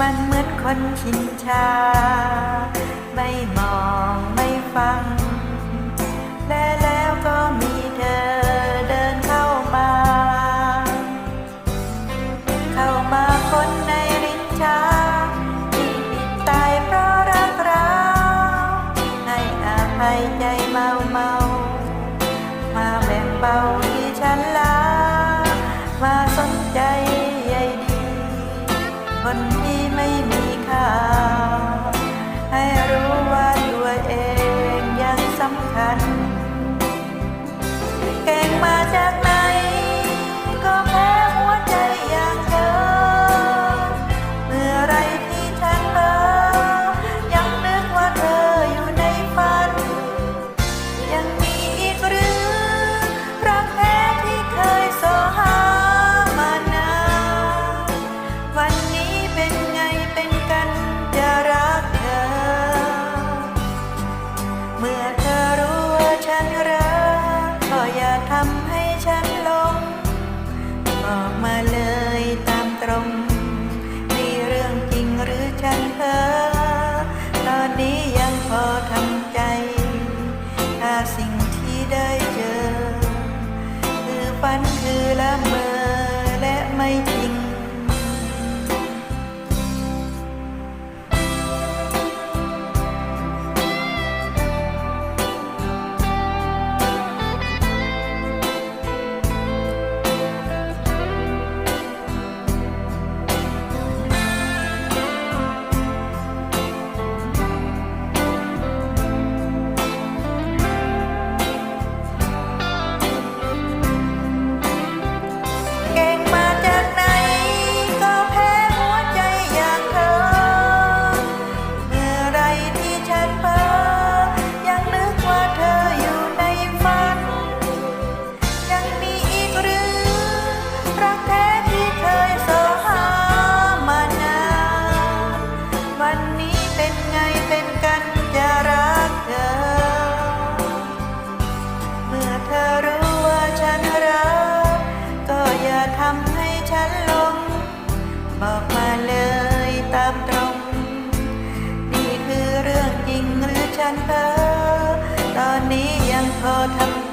มันเหมือนคนชินชา ไม่มองไม่ฟัง และแล้วก็มีเธอเดินเข้ามา เข้ามาคนในลิ้นชา ที่ปิดตายเพราะรักเราให้อภัยใจเมาเมา มาแบ่งเบา สำคัญำให้ฉันหลง บอกมาเลยตามตรงนี่เรื่องจริงหรือฉันเพ้อตอนนี้ยังพอทำใจ ถ้าสิ่งที่ได้เจอ คือฝันคือละเมอำให้ฉันลง บอกมาเลยตามตรง นี่คือเรื่องจริงหรือฉันเพ้อตอนนี้ยังพอทำ